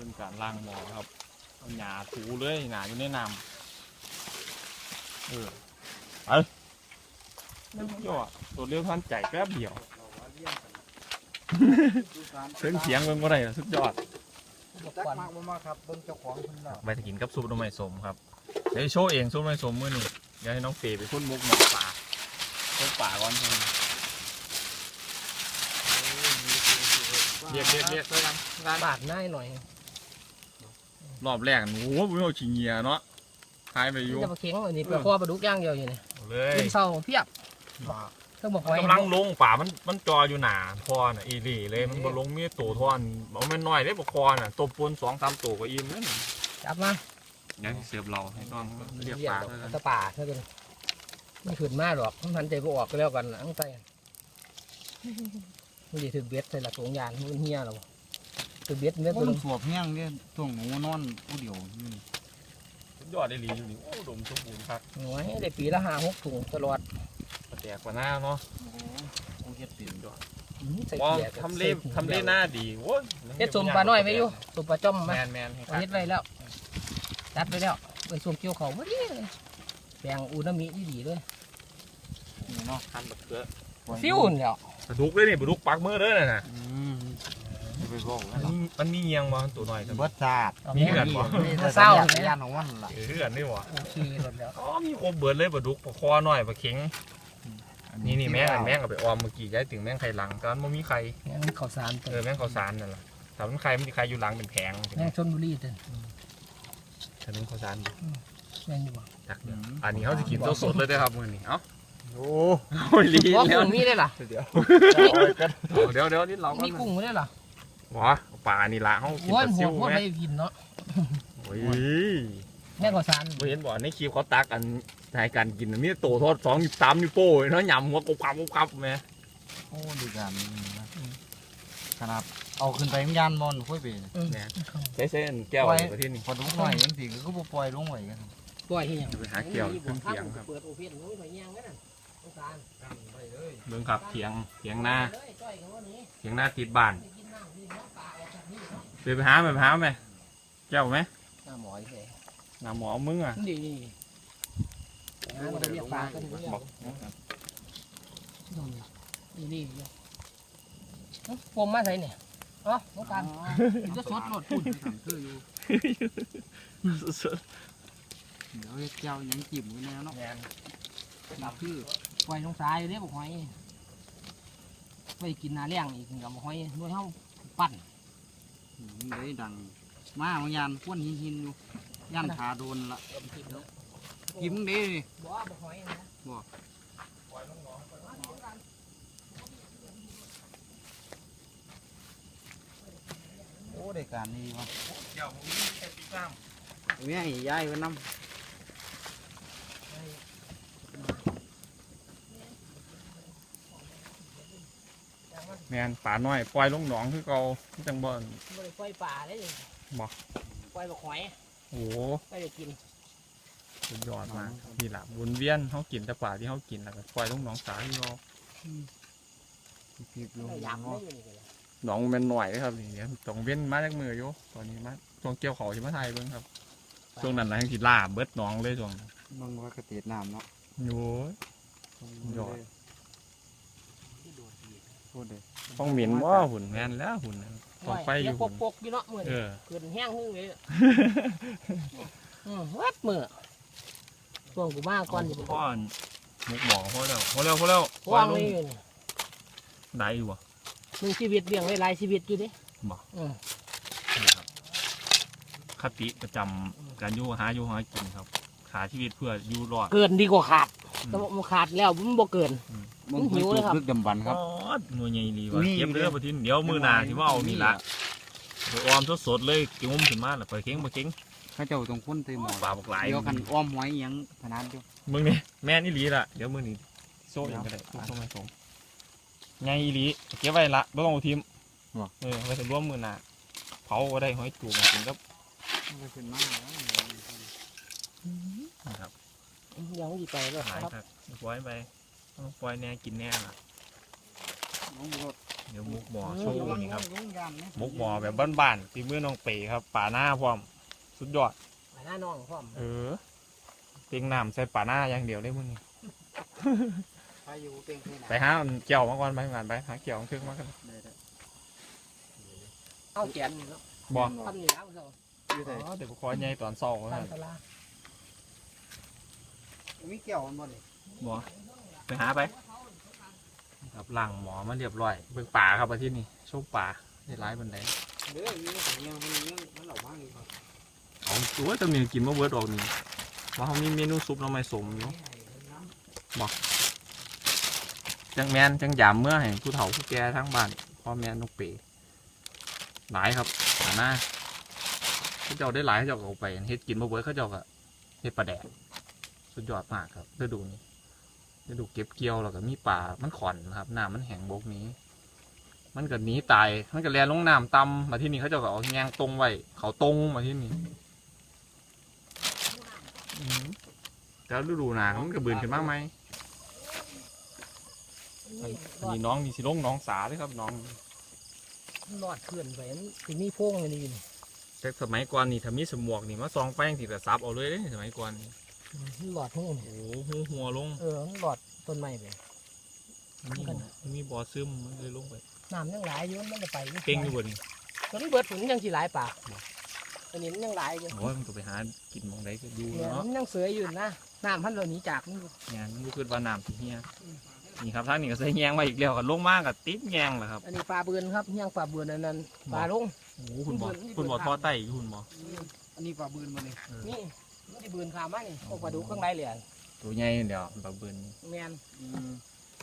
เป็นการล้างหมอครับเอาหยาถูเลยหยาอยู่ในน้ำเออไปสุดยอดตัวเลี้ยวทันใจแป๊บเดียวเสียงเสียงเบิ่งว่าไรสุดยอดจักมากบ่มากครับเบิ่งเจ้าของเพิ่นแล้วไปจะกินกับซุปหน่อไม้สมครับเดี๋ยวโชว์เองซุปหน่อไม้สมมื้อนี้เดี๋ยวให้น้องเฟย์ไปพ่นมุกหมอกป่าต้นป่าก่อนเรียกเรียกเรียกด้วยกันงานบาดง่ายหน่อย รอบแรกหนูว่าไม่เอาชิงเงียเนาะหายไปอยู่ จะมาเข็งอันนี้ปลาคอปลาดุกย่างเดียวอยู่นี่เลยขึ้นเศร้าเพียบต้องบอกไว้กำลังลงป่ามันมันจออยู่หนาพอน่ะอีหลีเลยมันบ่ลงมีตัวทอนเอามันน้อยได้บ่คอน่ะตัวปนสองสามตัวก็อิ่มแล้วนี่จับมายังเสียบเราให้ต้องเรียกปลาเท่านั้นตะป่าเท่ากันไม่ขึ้นมาหรอกมันทันใจบ่ออกก็แล้วกันตั้งใจมันจะถึงเบ็ดใส่หลักสงยานมันเฮียหรอ ถึงเบ็ดเบ็ดโอ้ตัวมันึนงสวบแห้งเนี่ยตัวหนูนอนผู้เดียวนี่สุดยอดได้หลีอยู่นี่โอ้ดมสมบูรณ์ครับโอ้ยได้ปีละห้าหกถุงตลอดแตกกว่าหน้าเนาะโอ้โหโอ้เฮ็ดติ่มอืมใส่มองเกียร์ทำเลทำเลหน้าดีโว้ยเฮ็ดสมปลาน้อยไว้อยู่สมปลาจ้อมแมมานแมนให้เอาเฮ็ดไว้แล้วจัดไว้แล้วไปส่งเกี่ยวเขาพอดีเลยแปลงอูนามิดีๆเลยนี่เนาะคันบักเขือซิ่วนี่แหล้วปลาดุกเลยนี่ปลาดุกปักมือเด้อน่ะนะอืมจะ ไปบอกมันมีมันมีเงียงบ่ตัวหน้อยแต่ เบิดซาดมีเหือนบ่เศร้าสัญญาณของมันล่ะเหือนนี่บ่โอเคหมดแล้วอ๋อมีครบเบิดเลยปลาดุกปลาคอหน้อยปลาเข็งนี่นี่แม่งอันแม่งเอาไปออมเมื่อกี้ย้ายถึงแม่งไข่หลังตอนมันมีไข่งั้นข้าวสารเออแม่งข้าวสารนั่นแหละแต่มันไข่มันมีไข่อยู่หลังเป็นแผงแม่งชนบุรีเด้อถนนข้าวสารอยู่แม่งอยู่บ่จักเดียวอันนี้เขาจะกินสดๆเลยเด้ครับมื้อนี้เอ้าโอ้โอ้ยลีว่าแล้วกุ้งมีได้ล่ะเดี๋ยวเดี๋ยวเดี๋ยวนี่เราก็ มีกุ้งมีได้ล่ะวะปลานี่ละเขากินโอ้ยปลาหัซิววหัวไหมไปกินเนาะโอ้ยแม่งข้าวสารไม่เห็นบ่ในคลิปเขาตักอันใช้การกินอันนี้โตทอดสองนิ้วสามนิ้วโป้เนาะยำหัวกบกับกบกับแม่โอ้ดีกันนะขนาดเอาขึ้นไปมันยานมอนค่อยไปอืมใช้เส้นแก้วประเทศนี้ พอดูหน่อยยังสิก็บ่ปล่อยลงไว้กันปล่อยให้หยังไปหาแก้วขึ้นเถียงครับเปิดโอเพ่นโอ้ยถอยแยงกันน่ะข้าวสารเบิ่งครับเถียงเถียงหน้าเลยจ้อยกับว่านี้เถียงหน้าติดบ้านไปกินน้ำกินน้ำปลาออกจากนี่ เนาะไปไปหาไปหาไหมแก้วไหมหน้าหมอยเลยน้าหมอมึงอะดีดีหาเราเรียกปลากันเรียกบอกนี่นี่นี่ปมมาใส่เนี่ยอ๋อน้องการจะสดหมดพูดคืออยู่เดี๋ยวเฮ็ดเจ้ายังจิ้มกันแน่เนาะแมนคือปล่อยลงสายเลยบอกหอยไปกินนาเลี้ยงอีกกับบอกหอยด้วยเฮาปั่นมัน เลยดัง มามันยานควนหินหินๆอยู่ย่านขาโดนละยิ้มเด้นี่บ่บอกหอยนะโอ้ได้การนี่วะแก้วมึงแค่ปีกล้ามแม่ให้ย้ายไว้น้ำ แมนป่าน้อยปล่อยลงหนองคือเก่าจังบ่นบ่ได้ปล่อยปลาเลยบ่ปล่อยบอกหอยโอ้โหไปได้กินสุดยอดมากนี่แหละวนเวียนเขากินแต่ป่าที่เขากินแล้วก็ปล่อยลงหนองสาที่เราพีบๆอยู่ได้ยำเนาะได้อยู่นี่ก็เลยหนองมันหน่อยเลยครับนี่เดี๋ยวต้องเว้นมาจากมืออยู่ตอนนี้มาช่วงเกี่ยวเขาสิมาไทยเบิ่งครับช่วงนั้นนะที่ล่าเบิดหนองเลยช่วงนั้นมันว่ากระเตียดน้ำเนาะโอ้ยยอดที่โดดดี พูดเลยต้องหมิ่นว่าหุ่นแมนแล้วหุ่นต้องไฟอยู่ปหุ่นกๆอยู่เนาะมื้อเอนี้อเกินแห้งหึ่งเลยอืมวัดมื้อช่วงกูมาก่อนสิพ่อมุกบอกพอแล้วพอแล้วพอแล้วปล่วาอยงลเลงยอยู่นี่ได้อยู่บ่หนึ่งชีวิตเลี้ยงไว้หลายชีวิตอยู่เดิบ่อืมนี่ครับคติประจำการอยู่หาอยู่หากินครับขาชีวิตเพื่ออยู่รอด เกินดีกว่าขาดอืม แต่ว่ามันขาดแล้วมันบ่เกินมันหิวเลยครับลึกดำบันครับ อ๋อหน่วยใหญ่ดีว่ะนี่ เก็บเด้อประทินเดี๋ยวมือหนาที่ว่าเอานี่ละไปออมสดๆเลยกิ้งมขึ้นมาแล้วไปเค็งไปเค็งเข้าเจ้าตรงพ้นเต็มหมดปลาบักหลายเดี๋ยวกันอ้อมหอยอิหยังพนันอยู่มึงนี่แม่นอีหลีละเดี๋ยวมือนี้โซ่เองก็ได้โซ่ไม่สมไงอีหลีเก็บไว้ละไม่ต้องเอาทิมเออไว้ถึงร่วมมือหนาเผาก็ได้หอยจูบมากินกับ มันขึ้นมาแล้วนะครับ ยังไม่ไปเลยหายครับครับปล่อยไปเอาปล่อยแน่กินแน่ล่ะเดี๋ยวมุกหมอโชว์นี่ครับ มุกหมอแบบบ้านๆตีมือน้องเป๋ครับ ป่าหน้าพร้อม สุดยอดไปหน้าน้องพร้อม เออเตียงน้ำใส่ป่าหน้าอย่างเดียวได้มึงไปอยู่เก่งแค่ไหนไปหาเกี่ยวมาก่อนไปงานไปหาเกี่ยวเครื่องมากันได้ได้เอาแขนนี่เนาะบ่ทำนี่แล้วเจ้าอยู่ไหนอ๋อเดี๋ยวขอใหญ่ตอนเศร้าทางตลาด มีเกี่ยวมันบ่เลยบ่ไปหาไปครับหลังหมอมาเรียบร้อยเบิ่งป่าครับอาทิตย์นี้โชคป่าได้ร้ายบันไดเด้อมีของยังมันยังมันออกมาอีกครับเอาตัวจำเนียนกินมาเบิร์ดออกนี่ว่าเขามีเมนูซุปหน้ำไม้สมอยู่จังแมนจังยามเมื่อให้ผู้เฒ่าผู้แก่ทั้งบ้านพ่อแม่นกเป๋หลายครับหาหน้าเขาเจ้าได้หลายเขาเจ้าก็เอาไปเฮ็ดกินมาเบิร์ดเขาเจ้าก็เฮ็ดปลาแดก สุดยอดมากครับฤดูนี้ฤดูเก็บเกี่ยวแล้วก็มีป่ามันขอนนะครับน้ำมันแห้งบกนี้ มันก็หนีตายมันก็แลนลงน้ำตำมาที่นี่เขาเจ้าก็เอาแงงตรงไว้เขาตรงมาที่นี่อืมแล้วฤดูหนามันก็บืนขึ้นมากไหมอันอันนี้น้องมีสิลงน้องสาเลยครับน้องรอดเคลื่อนไปสิมีโพงอันนี้นี่แต่สมัยก่อนนี่ถ้ามีสมวกนี่มาซองแป้งที่แต่ซับเอาเลยเด้สมัยก่อนนี่ หลอดหูนี่โอ้โหหัวหัวลงเออหลอดต้นไม้ไปมันมีมันมีบ่อซึมมันเลยลงไปน้ำยังหลายอยู่มันจะไปเก่งอยู่บนนี่ตอนนี้เบิดฝนยังสิหลายปากตอนนี้มันยังหลายอยู่โอ้ยมันก็ไปหากินหมองใดก็ดูเนี่ยเนาะมันยังเสืออยู่นะน้ำพันเราหนีจากมันอยู่งานมันก็คือว่าน้ำที่เฮียนี่ครับท่านนี่ก็ใส่แยงมาอีกแล้วก็ลงมากกับติดแยงแหละครับอันนี้ปลาเบือนครับยังปลาเบือนอันนั้นปลาลงโอ้โหคุณบอนี่เบิดคุณบอนี่เบิดท่อไต้คุณบออันนี้ปลาบืนมาเลยนี่ไม่ได้เบือนขามมานี่พวกปลาดุกข้างในเลยตัวใหญ่เดี๋ยวปลาเบินแมน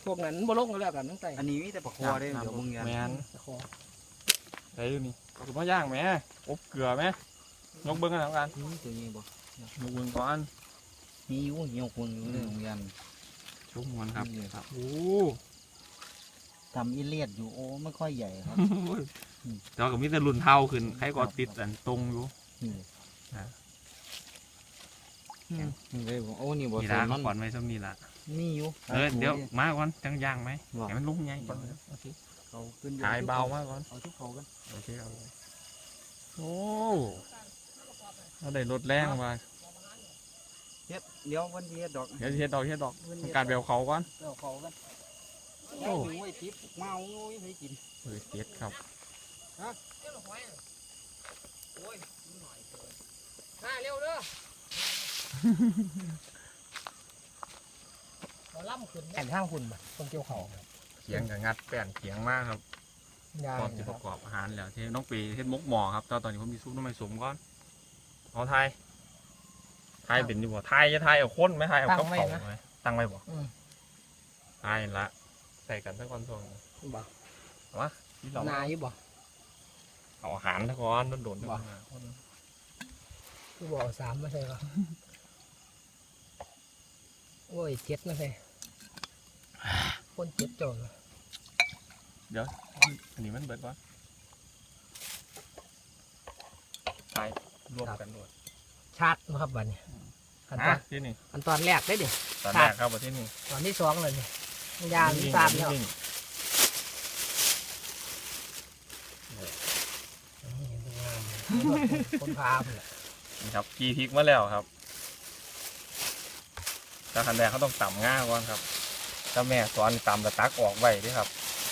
พวกนั้นบ่ลงกันแล้วกันตั้งแต่อันนี้มีแต่ปลาคอได้เดี๋ยวมึงยันแมนตะคอใส่อยู่นี่คือพ่อย่างไหมอบเกลือไหมยกเบิ้งกันแล้วกันนี่ตัวนี้บ่ยกเบิ้งก่อนมีอยู่เหี่ยวคนอยู่เลยมึงยันชุบมวนครับครับโอ้ทำอีเลียดอยู่โอ้ไม่ค่อยใหญ่ครับแต่ว่าก็มีแต่รุ่นเท่าขึ้นใครก็ติดอันตรงอยู่นี่ เลยผมโอ้นี่บ่นี่ส่วละนมันก่อนไว้ซ้ำนี่ละนี่อยู่เออเดี๋ยวมาก่อนจังย่างไหมบอกให้มันลุกใหญ่ก่อนโอเคเขาขึ้นถ่ายเบามาก่อนเอาทุกเขากันโอเคเอาเลยโอ้เราได้รถแรงมาเฮ็ดเดี๋ยววันเดียวดอกเดี๋ยวสิเฮ็ดดอกเฮ็ดดอกทำการเบลเขาก่อนเอาเขากันโอ้ยไว้ทิพย์เมาโอ้ยให้กินเปิดเจ็ดครับมาเร็วเด้อ เราล่ำขึ้นแข่งข้างคุณบ่ตรงเกี่ยวเขาเขียงกับงัดแป้นเขียงมากครับยาพร้อมจะประกอบอาหารแล้วที่น้องปีเฮ็ดมกหมอครับแต่ตอนนี้ผมมีซุปน้ำมันสมก่อนเอาไทยไทยเป็นดีบ่ไทยจะไทยเอาข้นไหมไทยเอากับเขาไหมตั้งไว้บ่ไทยละใส่กันสักวันสองบ่ที่เรานาอยู่บ่เอาอาหารสักก่อนโดนๆบ่คือบ่เอาสามมาใช่ป่ะ โอ้ยเจ็ดมาใช่คนเจ็ดจนอันนี้มันเบิดก่อนไทยรวมกันด้วยชาร์จมาครับบัดนี้ขั้นตออะนที่นี่ขั้นตอนแรกได้เดี๋ยว ตอนแรกครับว่าที่นี่ตอนที่สองเลยนี่ยานิ่งๆตามแล้วนิ่งคนพาไปแหละๆนี่ครับกีพริกมาแล้วครับ แต่ขั้นแรกเขาต้องต่ำง่าก่อนครับ ถ้าแม่สอนต่ำแต่ตักออกไว้เด้วยครับ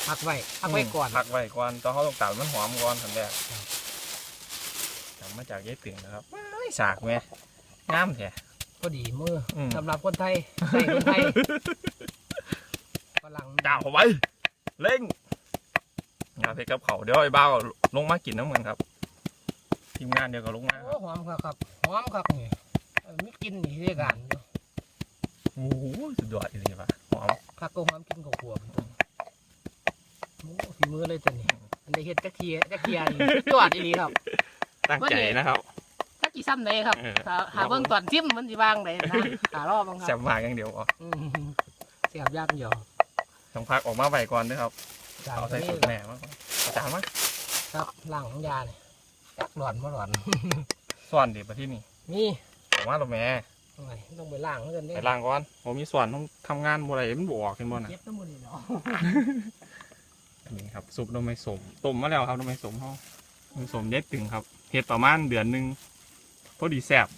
พักไว้พักไว้ก่อน พักไว้ก่อนตอนเขาต้องต่ำมันหอมก่อนขั้นแรกต่ำมาจากยายตึงนะครับว้ายสากแม่งามแท้ พอดีมืออืมสำหรับคนไทยใส่คนไทยฝรั่งจ้าเข้าไปเร่งงานเพชรกับเขาวเดี๋ยวไอ้บ้าวลงมากินน้ำเหมือนครับทีมงานเดียวกับลงมาคโอ้รับหอมครับครับหอมครับนี่เออมีกลินนี่เรียกกันอยู่ โอ้โหสุดยอดเลยป่ะหอมคักก็หอมกินกับขวบโอ้ฝีมือเลยตัวนี้อันนี้เฮ็ดจักเทียจักเทียนี่สุดยอดอีหลีครับ ตั้งใจนะครับ จักกี่ซ้ำไหนครับเออ หาหาเบิ่งตอนซิมมันสิวางไหนนะหารอบบ้างคแซ่รับบมากอย่างเดียวอ๋ออืมเสียบยากเดียวต้องพักออกมาไว้ก่อนด้วยครับจานเอาใส่นี้สุดแหน่มาก่อนเอาจานมาครับล่างของยาเนี่ยจักหลอนมาหลอนส่วนเดี๋ยวไปที่นี่นี่ออกมาแล้วแม่ โอ้ยต้องไปล่างเงินเด้ไปล้างก่อนผมมีส่วนต้องทำงานบ่ไรมันบออกขึ้นบ่น่ะเจ็บน้ำมันนี่เนาะนี่ครับซุปนมไม่สมต้มมาแล้วครับนมไม่สมเขานมไม่สมเย็ดตึงครับเฮ็ดประมาณเดือนหนึ่งพอดีแซ่บ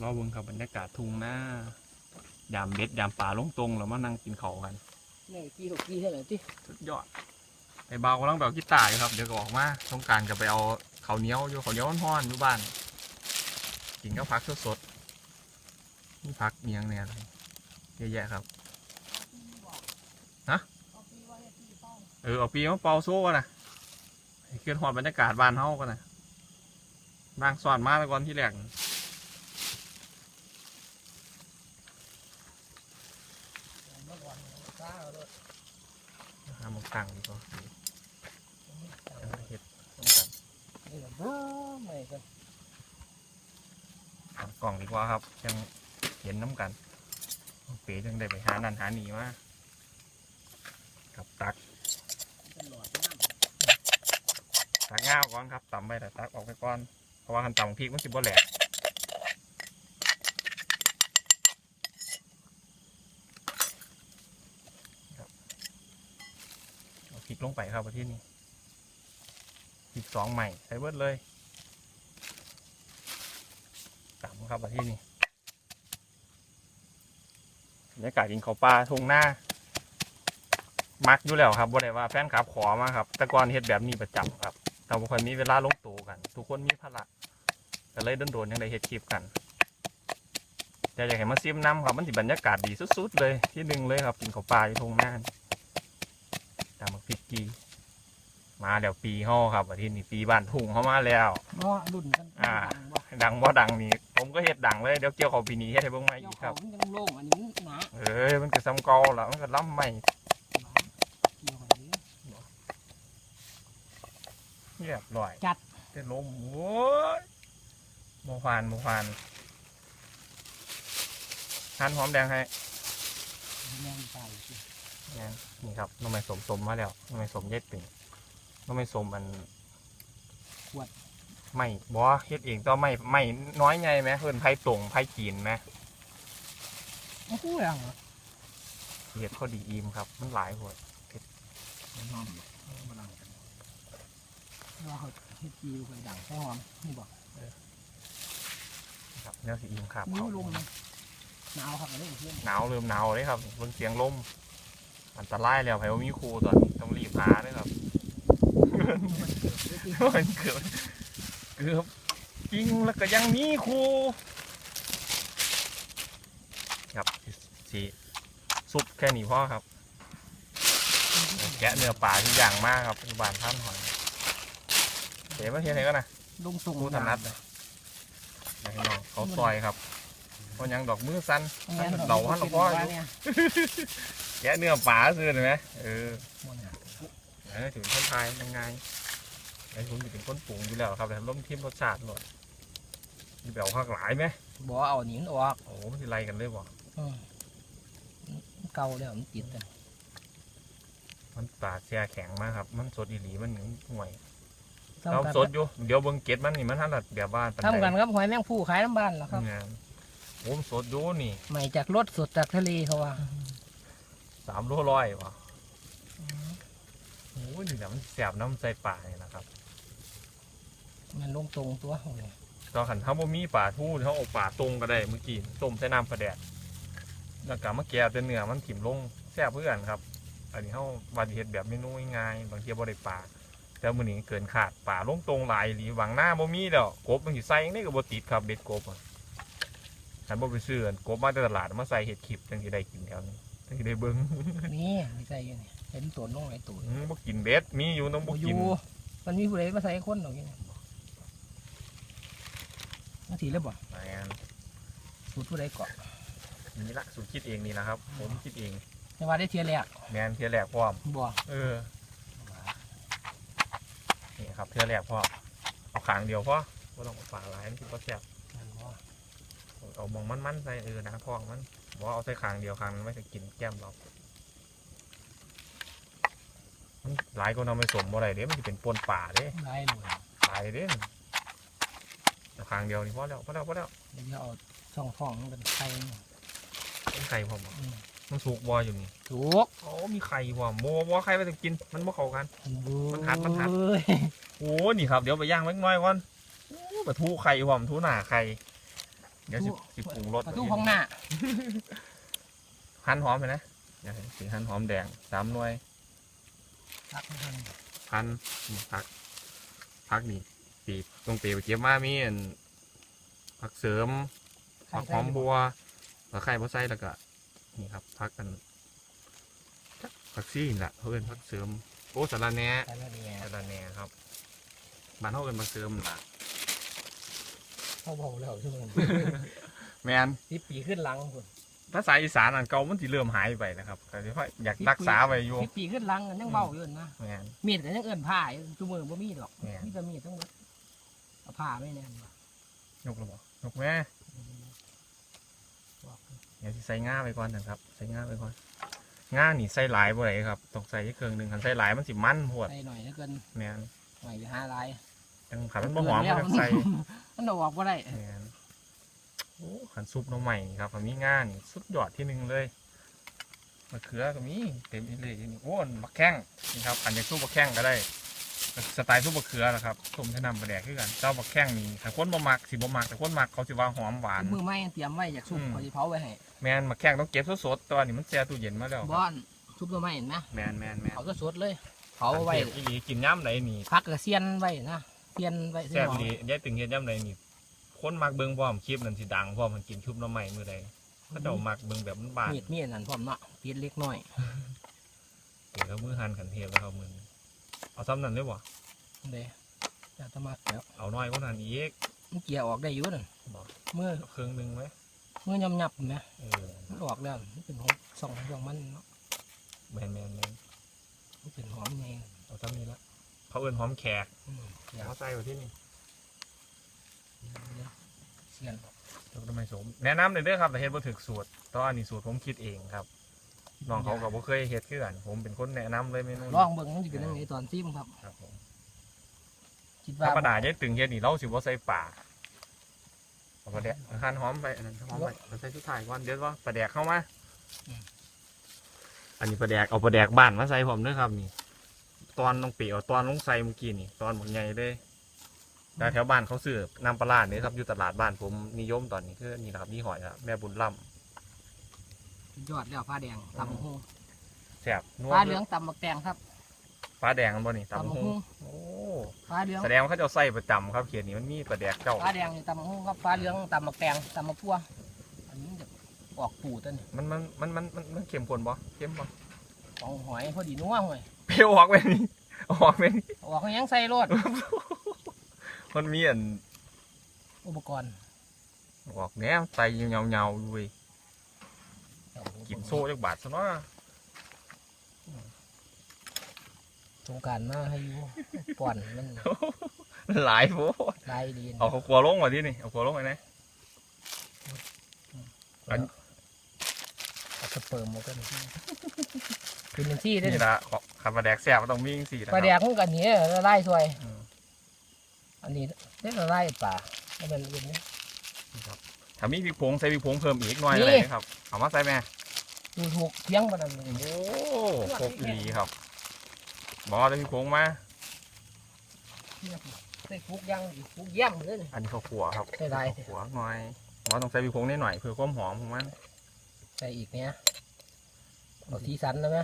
รอเบิ่งครับบรรยากาศทุ่งหน้ายามเบ็ดยามป่าลงตรงแล้วมานั่งกินเขาวกันนี่กี่หกกี่เท่าไหร่ที่สุดยอดไอ้เบากำลังแบบกีตาร์อยู่ครับ เดี๋ยวก็ออกมาต้องการจะไปเอาข้าวเหนียวอยู่ข้าวเหนียวห้อนๆอยู่บ้าน กินก็พักสดๆ นี่พักเมียงเนี่ยอะไรเยอะแยะครับฮะเออเอาปีมาเป่าโซ่กันนะให้ขึ้นหอดบรรยากาศบ้านเฮากันนะนางสอนมาแล้วก่อนที่แรกหาหมกตังดีกว่าเฮ็ดร่วมกันนี่แบบบ้าไม่กันเอากล่องดีกว่าครับยัง เห็นน้ำกันเป๋ยังได้ไปหานันหาหนีมากับตักตักง่าวก่อนครับตำไปแต่ตักออกไปก่อนเพราะว่าคันตำพริกมันสิบ่แหลกพริกลงไปครับประเทศนี้พริกสองใหม่ใส่เบิดเลยตำครับประเทศนี้ บรรยากาศกินข้าวปลาทุ่งหน้ามักอยู่แล้วครับบ่ได้ว่าแฟนคลับขอมาครับ แต่ก่อนเฮ็ดแบบนี้ประจำครับแต่บ่ค่อยมีเวลาลงตัวกัน ทุกคนมีภาระก็เลยโดนๆยังได้เฮ็ดคลิปกันแต่อยากให้มาซิมน้ำครับมันสิบรรยากาศดีสุดๆเลยที่หนึ่งเลยครับกินข้าวปลาอยู่ทุ่งนาตามมาพิกกีมาแล้วปีห่อครับอาทิตย์นี้ปีบ้านทุ่งเขามาแล้วำเนาะรุ่นกันอ่า ดังบ่ดังบ่ดังนี่ผมก็เฮ็ดดังเลยเดี๋ยวเกี่ยวเขาปีนี้เฮ็ดให้เบิ่งใหม่เจ้าอีกขครัองบมันยังโล่งอันนี้หนา เอ้ยมันก็ซ้ำเก่าแล้วมันก็ล้ำใหม่เกี่ยวกันนี้เรียบร้อยจัดเป็นลมโว้ยโมฟานโมฟานทานหอมแดงให้แม่งไปสินี่นี่ครับน้องไม่สมสมมาแล้วน้องไม่สมเย็ดปิ่งน้องไม่สมมันไม่บอเฮ็ดเองก็ไม่ไม่น้อยไงไหมเพิ่นไผ่ตรงไผ่จีนไหม โอ้โหอย่างเหรอเฮ็ดเขาดีอิ่มครับ มันหลายหัวนอนมาดังกันว่าเขาเฮ็ดจีไปดังแค่หอมนี่บอกครับเนื้อสีอิ่มครับนิ้วเขาลมหนาวครับอันนี้เพื่อนหนาวเริ่มหนาวเลยครับเบิ่งเสียงลมอันตรายแล้วไผว่ามีครูตอนนี้ต้องรีบหาเลยครับมันเกือบเกือบจริงแล้วก็ยังมีครู ครับสีซุปแค่นี้พ่อครับ แกะเนื้อปลาที่อย่างมากครับปัจจุบันท่านหอยเดี๋ยวมาเทียนไหนก็นะลงตรงครูถนัดเลยอยากให้น้องเขาซอยครับเพราะยังดอกมือสั้นงั้นเราหันเราพ่ออยู่เนี่ยแกะเนื้อปลาซื้อเห็นไหมเออหมดเนี่ยเออถึงคนไทยยังไงไอ้ผมจะเป็นคนปรุงอยู่แล้วครับแต่ล้มทิมรสชาติหมดมีแบบข้างหลายไหมบอกเอาหนิงออกโอ้โหมันสิไล่กันเลยบ่อืม เก่าแล้วมันติดกันมันปลาเสียแข็งมากครับ มันสดอีหลีมันหนึ่งห่วยทำเรากันสดอยู่ เดี๋ยวเบิ่งเก็ดมันนี่มันทันแบบว่าทำกันครับหอยแมงผู้ขายน้ำบ้านเหรอครับงานโอ้มนสดอยู่นี่ใหม่จากรถสดจากทะเลเขาว่าสามโลร้อยว่ะโอ้ยนี่แหละมันแสบน้ำใส่ปลาเนี่ยนะครับ มันลงตรงตัวโอ้ยก็ขันถ้าบ่มีปลาทูเขาเอาปลาตรงก็ได้เมื่อกี้ต้มใส่น้ำปลาแดด แล้วก็มาแกะเป็นเนื้อมันถิ่มลงแซ่บเพื่อนครับ อันนี้เขาวันเฮ็ดแบบเมนูง่ายๆบางทีบ่ได้ปลาแต่มื้อนี้เกินขาดปลาลงตรงหลายอีหลีหวังหน้าบ่มีแล้วกบมันสิใส่ยังไงก็บ่ติดครับเบ็ดกบอะคันบ่ไปซื้ออันกบมาแต่ตลาดมาใส่เห็ดคลิปจังสิได้กินแถวนี้จังสิได้เบิ่งนี่ไม่ใส่อยู่นี่เห็นตัวน้องไอ้ตัวอืมบ่กินเบ็ดมีอยู่ต้องบ่อกินยู่มันมีผู้ใดมาใส่คนหรอกนี่มาถีแล้วบ่แม่นสูตรผู้ใดเกาะ นี่ละสูตรคิดเองนี่นะครับ ผมคิดเองแต่ว่าได้เทียแรกแม่นเทื่อแรกพร้อม บ่เออ นี่ครับเทื่อแรกพร้อม เอาขางเดียวพอบ่ต้องเอาปลาหลายมันสิบ่แซ่บนั่นบ่เอามองมันๆใส่เออนะทองมันบอกว่าเอาใส่คางเดียวคางนั้นไม่จะกินแก้มเรามันหลายคนเอาไปสมบ่ได้เด้มันจะเป็นปนป่าเด้ได้เลยตายเด้เอาคางเดียวนี่พอแล้วพอแล้วพอแล้ว เดี๋ยวจะเอาช่องท้องมันเป็นไข่ เป็นไข่พอมอืมมันสุกบออยู่นี่ถูกโอ้มีไข่ว่ะโมบอไข่ไปต้องกิน มันบ่เข้ากัน มันหัดมันหัดเอ้ยโอ้นี่ครับ เดี๋ยวไปย่างเล็กน้อยก่อนโอ้ปลาทูไข่ว่ะปลาทูหน้าไข่ เดี๋ยวสิสิปรุงรสประตูห้องหน้าหั่นหอมไปนะเดี๋ยวสิหั่นหอมแดงสามหน่วยครับหั่นนี่ผักผักนี่ปีตรงเปรียวเก็บมามีอันผักเสริมผักหอมบัว ผักไข่บัวไส้แล้วก็นี่ครับผักกันจักผักซี่นี่แหละเขาเอินผักเสริมโอ้สาระแหน่ใช่แล้วนี่ไงสาระแหน่ครับบ้านเขาเอินผักเสริมล่ะเขาบอกแล้วชั่วโมงแมนสิบปีขึ้นหลังคุณภาษาอีสานอันเก่ามันสิเริ่มหายไปนะครับก็สิว่าอยากรักษาไว้อยู่สิบปีขึ้นหลังกันยังเบาอยู่นะแมนมีดก็ยังเอิ้นผ้าอยู่จุมือบ่มีดอกแมนมีแต่มีดทั้งหมดเอาผ้าไม่แน่นบ่ยกระบอกยกแม่ เดี๋ยวสิใส่ง่าไปก่อนนะครับ ใส่ง่าไปก่อนง่านี่ใส่หลายบ่ได้ครับต้องใส่เครื่องหนึ่งคันใส่หลายมันสิมันโพดใส่หน่อยแล้วเกินแมนหน่อยไปหาลายจังขันมันบ่หอมมันจะใส่มันเอาออกบ่ได้แมนโอ้ขันซุปหน้องใหม่ครับขันมีง่านี่สุดยอดที่หนึ่งเลยมะเขือก็มีเต็มที่เลยที่นี่โอ้ยมะแข้งนี่ครับอันจะซุปมะแข้งก็ได้สไตล์ซุปมะเขือนะครับต้มให้นำไปแดกขึ้นกันเจ้ามะแข้งนี่ถ้าคนบ่มักสิบ่มักแต่คนมักเขาสิว่าหอมหวานมือไม้เตรียมไว้อยากสุกอืมเขาจะเผาไว้ให้ แมนมะแข้งต้องเก็บสดๆตอนนี้มันแช่ตู้เย็นมาแล้วบ้อนทุบตัวไม้เห็นไหมแมนแมนแมนเผาสดๆเลยเผาไว้อันเทพอีหลีกินย่ำไหนนี่พักกระเซียนไว้นะเซียนไว้แซ่บอีหลียายตึงเฮ็ดย่ำไหนนี่คนมักเบิ่งพร้อมคลิปนั่นสิดังพร้อมมันกินชุบหน้ำใหม่มื้อใดเขาเจ้ามักเบิ่งแบบมันบานมีดมีดนั่นพร้อมเนาะปีดเล็กน้อยเดี๋ยวแล้วมือหันขันเทปแล้วครับมือนี้เอาซ้ำนั่นได้บ่เด้จะตะมักแล้วเอาน้อยกว่านั้นอีกมันเกี่ยออกได้อยู่นั่นบอกเมื่อเครื่องหนึงไหม เมื่อยำยับไหมเออมันออกแล้วมันเป็นหอมสองดวงมันเนาะแมนแมนแมนมันเป็นหอมไงเอาซ้ำนี้ละเขาเอิ้นหอมแขกอืมเดี๋ยวเขาใส่ไว้ที่นี่เซียนยกทำไมสมแนะนำเลยเด้อครับแต่เฮ็ดบ่ถึกสูตรแตอนนี้สูตรผมคิดเองครับน้องเขาก็บ่เคยเฮ็ดคือกันผมเป็นคนแนะนำเลยเมนูลนี้องเบิ่งมันจะเป็นยังไงตอนซิมครับ ครับผมคิดธรว่ารมดายายตึงเฮ็ดนี่เราสิบ่ใส่ป่า เอาปลาแดกหั่นหอมไปอันนั้นหอมไปเราใส่ชุดถ่ายก่อนเดี๋ยวว่าปลาแดกเข้ามาอันนี้ปลาแดกเอาปลาแดกบ้านมาใส่ผมเด้อครับนี่ ตอนลงปีเอาตอนลงใส่เมื่อกี้นี่ ตอนหมดใหญ่เลยแล้วแถวบ้านเขาซื้อนำปลาร้าเนี่ยครับอยู่ตลาดบ้านผมนิยมตอนนี้คือนี่นะครับนี่หอยครับแม่บุญล่ยอดแล้วฟ้าแดงตำบักหูำแซ่บนัวฟ้าเหลืองตำบักแตงครับ ฟ้าแดงมันบ่นี่ตำบัตำกหหูงโอ้ฟ้าเหลืองแสดงว่าเขาจะเอาใส่ประจำครับเขียนนี้มันมีปลาแดกเก่าฟ้าแดงนี่ตำบักหูครับฟ้าเหลืองตำบักแตงตำบักพัวอันนี้มันจะออกปูตัวนี้มันมันมันมันมันมันเค็มข้นบ่เค็มบ่ของหอยพอดีนัวหอยเปรี้ยวออกไปนี่ออกไปนี่ออกเขายังใส่รถมันมีอันอุปกรณ์ออกแนวใส่เงาเงาๆอยู่เว้ยกินโซ่จักบาทซะเนาะ ส งกรารมาให้อยู่ก่อนมันหลายโพดลายดีเอาเขาครัวลงมาที่นี่เอาครัวลงไปไหน อัน เอาสเปิร์มมากันเป็นหนึ่งที่ได้นี่ละขอขับปลาแดกแซ่บมันต้องมีจังสี่นะปลาแดครับกมันกันนี้ละลายสวย อืมอันนี้ได้ละลายป่าไม่เป็นอื่นนี่ถ้ามีพริกผงใส่พริกผงเพิ่มอีกหน่อยนี่ อะไรนะครับเอามาใส่แม่ดูถูกเพียงปานนั้นโอ้ครบอีหลีครับ บอใส่พริกผงมาใส่ฟุกย่างอีกฟุกเยี่ยมเลย อันนี้ข้าวขัวครับใส่ลายข้าวขัวหน่อยบอต้องใส่พริกผงนิดหน่อยเพื่อความหอมของมันใส่อีกเนี้ยเอาสีสันแล้วไหม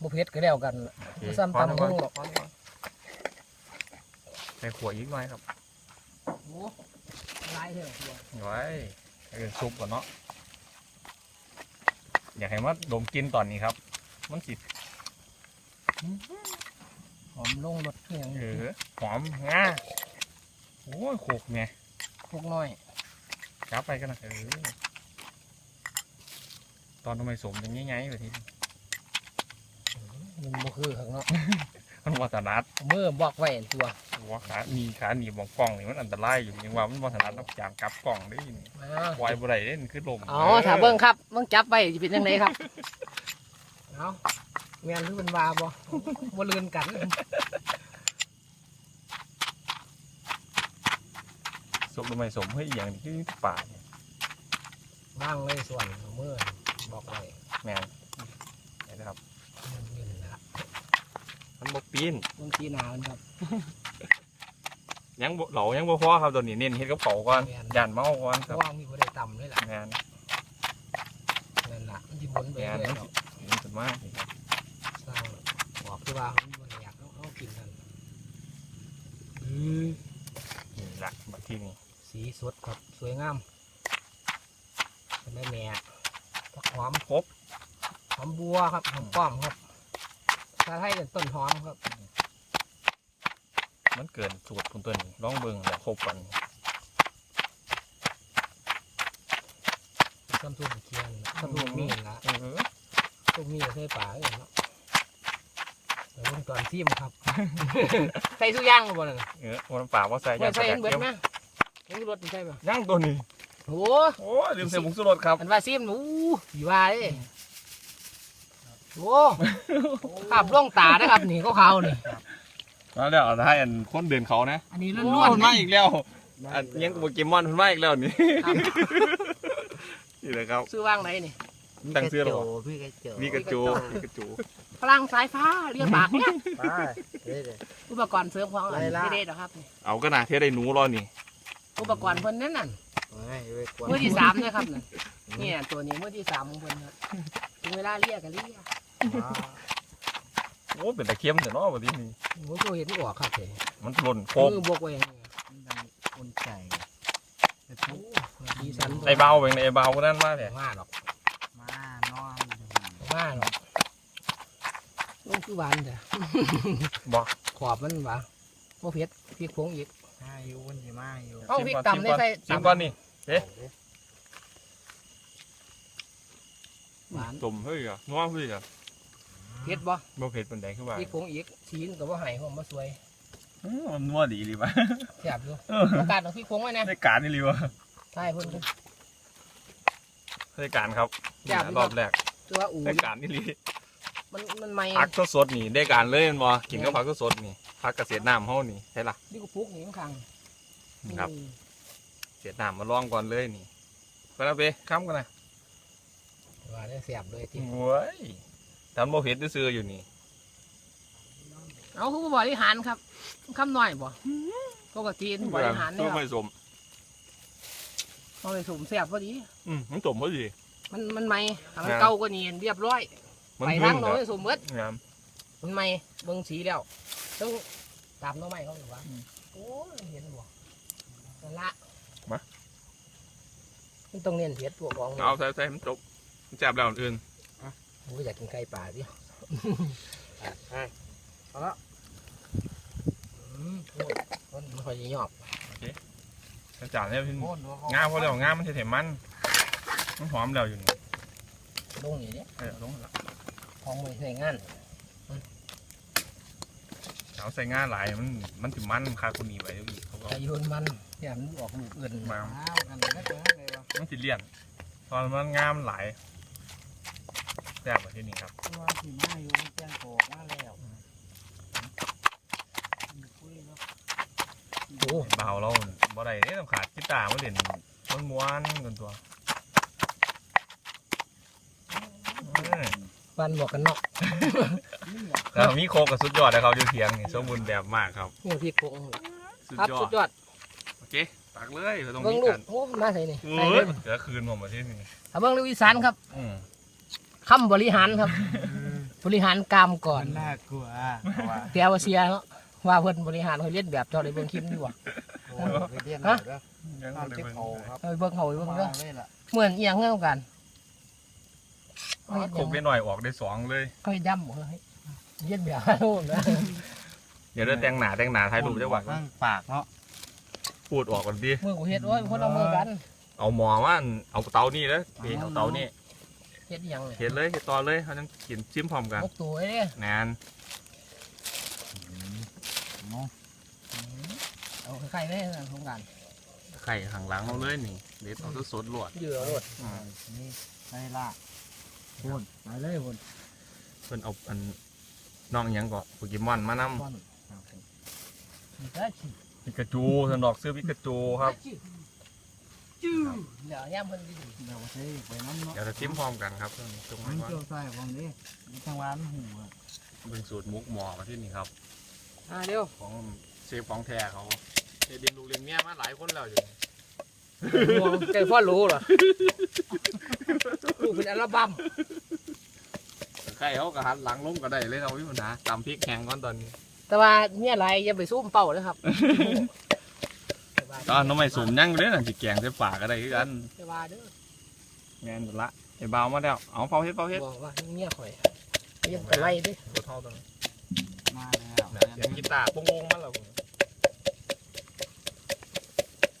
บุเพชรก็แล้วกัน โอเคบ่ซ้ำพอตำแล้วบักหุ่งหรอกพอแล้วใส่ขัวอีกหน่อยครับโอ้ลายเท่าตัวไว้ให้เป็นซุปก่อนเนาะอยากให้มาดมกลินตอนนี้ครับ มันสิ หอมลงรสเพียงเออหอมง่าโอ้ยโขกไงพวกน้อยจับไปกันนะเออตอนทำไมสมอย่างงี้ไงแบบนี้มันบ่คือข้างเนาะมันวัฒนัดเอามือบอกไว้ตัวหัวขามีขาหนีบของกล่องนี่มันอันตรายอยู่ยังว่ามันวัฒนัดต้องจามกลับกล่องได้ยินมาปล่อยบ่ได้เล่นคือลมอ๋อถ้าเบิ่งครับเบิ่งจับไว้จะเป็นยังไงครับเอา แม่นคือเป็นวาบ่บ่เลือนกันสมทำไมสมให้อหย่างนี้คือป่าเนี่ยว่างเลยส่วนเอามือบอกไว้แมนเห็นไหมครับนี่แหละมันบกปีนบางทีหนาวครับยังบ่เหลายังบ่พอครับตัวนี้เน้นเฮ็ดกับเขาวก่อนแม่นย่านเมาก่อนเพครับราะว่ามีบริต่ำเลยล่ะแมนนั่นล่ะมันจะวนไปเรื่อยๆหรอกนี่สุดมากนี่ครับสร้าง บอกคือว่าเขาบริอยากเขาเขากินกันอืมนี่ละบัดที่นี่สีสดครับสวยงามเป็นได้แม่ผักหอมครบหอมบัวครับหอมป้อมครับถ้าให้เป็นต้นหอมครับ มันเกินสูตรคุณตัวนี้ลองเบิ่งแล้วครบกันซ้ำตุ้มเคียนซ้ำตุ้มมีนละเออตุ้มมีก็ใส่ป่าเองเนาะเดี๋ยว ลงตอนซีมครับ ใส่สุกอยางบ่นั่นน่ะเออวันป่าว่าใส่ไม่ยางใส่แตเห็กนเบิดเกี่ยวไหมเห็นรถมันใช่ป่ะย่างตัวนี้โอ้โอ้ลืมใส่ผงชูรสครับอันว่าซีมหนูอยู่ว่าเด้โอ้ภาพล่องตานะครับนี่เขาเขาวๆนี่มาแล้วเอาให้อันคนเดินเขานะ อันนี้โอ้ล้วนมันๆมานะอีกแล้วอันยังโปเกมอนมันมาอีกแล้วนี่ครับนี่เลยครับซื้อว่างไหนนี่ตั้งเสื้อหรอพี่กระโจมีกระจูมีกระจู พลังสายฟ้าเรียกปากเนี่ยไปเด้ออุปกรณ์เสริมของอันไรล่ะไม่ได้หรอกครับนี่เอาก็นาเทได้หนูรอนี่อุปกรณ์เพิ่นนั่นน่ะไม่ไปกวนมือที่สามนะครับน่ะเนี่ยตัวนี้มือที่สามของเพิ่นครับถึงเวลาเรียกกันเรียกโอ้เป็นตะเคียมแต่เนาะวันนี้นี่ผมก็เห็นออกครับเลยมันหล่นโคมมือบกไว้อย่างนี้คนใจโอ้ดีสันไอ้เบาเป็นไอ้เบาก็นั่นมาเลยมาหรอกมานอนมาหรอก ลงคือหวานแต่บอกขอบมันหวานโมเผ็ดพริกผงอีกมาอยู่วันที่มาอยู่เอาพริกตำได้ใส่ชิมก่อนนี่หวานจมเฮ้ยอะนัวเฮ้ยอะเผ็ดบ่บ่เผ็ดเป็นไดคือว่าพริกผงอีกชีนกับว่าไห้ผมมาสวยมันนัวดีดีวะแซ่บอยู่โอกาสเอาพริกผงไว้นะได้การนี่ดีวะใช่เพิ่นได้การครับอยากรอบแรกตัวอูได้การนี่ลี มันมันไม่ผักสดๆนี่ได้การเลยแมันบ่กินกับผักสดๆนี่ผักเกษตรน้ำเฮานี่ใช่ล่ะนี่ก็ปลูกนี่ข้างๆนี่ครับอืมเกษตรน้ำมาลองก่อนเลยนี่ไปแล้วไปค้ำกันนะว่าได้แซ่บเลยที่โว้ยทำโมเผ็ดซื้อๆอยู่นี่เอาคือบ่บริหารครับคำน้อยบ่ปกติบริหารเนี่ยต้องไม่สมเอาไปสุ่มแซ่บพอดี อืมมันสมพอดี มันมันไม่ถ้ามันครับเก่ากว่านี้เรียบร้อย มันไปพึ่ทางงโน้เหรนสมมติงามมันไม่เบิ่งสีแล้วต้องตามหน้องไม้เขาหรือวะอืมโอ้ยเห็นบ่นั่นละมามันต้องเน้นเผ็ดพวกของเอาใส่ใส่มันจบมันแจ็บแล้วอันอื่นโอ้ยอยากกินไก่ป่าดิเอาละอืมโอ้ยมันไม่ค่อยจะยอบจะจานเนี่ยพี่โน่นดูงามพอแล้วงามมันเห็นมันมันหอมแล้วอยู่นี่ลงอย่างนี้เออลงละ ของมือใส่งานเอาใส่ง่าหลายมันมันสิมันคาคนนี้ไว้อีกเขาก็ใส่โยนมันอย่ามันออกลูกอื่นมา อ้าวกันเลยนะเจอเลยวะมันสิเลี่ยน ตอนมันงามหลายแซ่บมาที่นี่ครับว่าที่มาอยู่มันแจ้งโกกมาแล้วคุยเนาะโอ้เบาเราบ่ได้เนี่ยต้องขาดกีตาร์มาเล่นมันม้วนๆกันตัวเออ ฟันหมวกกันน็อกแล้วมีโคกกับสุดยอดเลยครับอยู่เทียงนี่สมบูรณ์แบบมากครับนี่พี่โกงสุดครับยอสุดดยอดโอเคตักเลยเราต้องเบิ้งมีลูกกันโอ้มาใส่นี่เอใส่อเลยเดี๋ยวคืนผมมาที่นี่ถ้าเบิ้งลูกอีสานครับอืมคำบริหารครับ บริหารกรรมก่อนน่ากลัวว่าเตียวาเสียเนาะว่าเพิ่นบริหารเขาเลียนแบบเจ้าได้เบิ่งคลิปดีกว่าโอ้ยไปเรียนหน่อยเด้อยังตามบ่ได้เจ็บเบิ่งเขาครับเอาไปเบิ่งเขาไปเบิ่งมาเด้อเลยล่ะเหมือนอีหยังเงี้ยกันอ๋อ โคกได้หน่อยออกได้สองเลยเขาย่ำเขาให้เลียนแบบโน่นนะเดี๋ยวได้แต่งหนาแต่งหนาถ่ายรูปจังหวะข้างปากเนาะพูดออกก่อนดิมือกูเฮ็ดโอ้ยคนเอามือกัน เอาหมอว่าเอาเตานี่เลยพี่เอาเตานี่เฮ็ดอีหยังเนี่ยเห็นเลยเห็นตอนเลยเขาต้องกินจิ้มพร้อมกันมกตัวเด้แนนเนาะเอาไข่ๆได้นะสงกรารไข่ข้างหลังเราเลยนี่เด็ดเอาสดๆลวดเหยื่อรดอืมนี่ไล่ล่ะพุ่นไปเลยพุ่นเพิ่นเอาอันน้องหยังก็โปเกมอนมานป้อนได้ชิำปิกาจูสันดอกซื้อปิกาจูครับจื้อเดี๋ยวย่ำเพิ่นสิเดี๋ยวใช้ไปน้ำเนาะเดี๋ยวจะซิมพร้อมกันครับตรงมันี้นก่อนเกี่ยวใส่ของนี้จังหวะมันหูอะเป็นสูตรมุกหมอมาที่นี่ครับ อ่าเดี๋ยวของเชฟของแท้เขาเฮ็ดเรียนลูกเรียนเมียมาหลายคนแล้วอยู่ห่วงเจอพ่อรู้เหรอ ลูกเป็นอัลบั้มใครเขาก็หันหลังล้มก็ได้เลยครับพี่ปัญหาตำพริกแห้งก่อนตอนนี้แต่ว่าเนี่ยอะไรอย่าไปซุ่มเป่าเลยครับก็น้องไม่สุ่มยั่งเลยนะจิแกงใส่ปากก็ได้คือกันจะว่าเด้อแม่นหมดละไอ้เบามาแล้วเอาเผาเฮ็ดเผาเฮ็ดบอกว่าเมียข่อยยังกระไรดิตัวเท่าตัวนี้มาแล้วนะเสียงกีตาร์ปงงมาแล้ว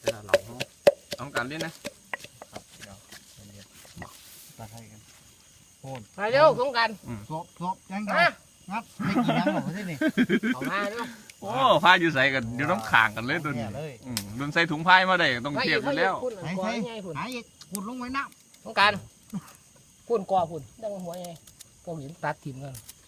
เวลาเราเขาต้องการเล่นนะครับเดี๋ยวเดี๋ยว ตาไทยกัน มาเร็วสงกรารซบซบยังไงมางัดไม่กินยังหรอกที่นี่เอามาเร็วโอ้พาอยู่ใส่กันอยู่ต้องข่างกันเลยตัวนี้เลยอืมโดนใส่ถุงพายมาได้ต้องเทียบอยู่แล้วพุ่นไหนก่อใส่ใหญ่พุ่นหายอีกขุดลงไว้น้สงกรารพุ่นก่อพุ่นดังหัวใหญ่ผมเห็นตัดถิ่มกันำ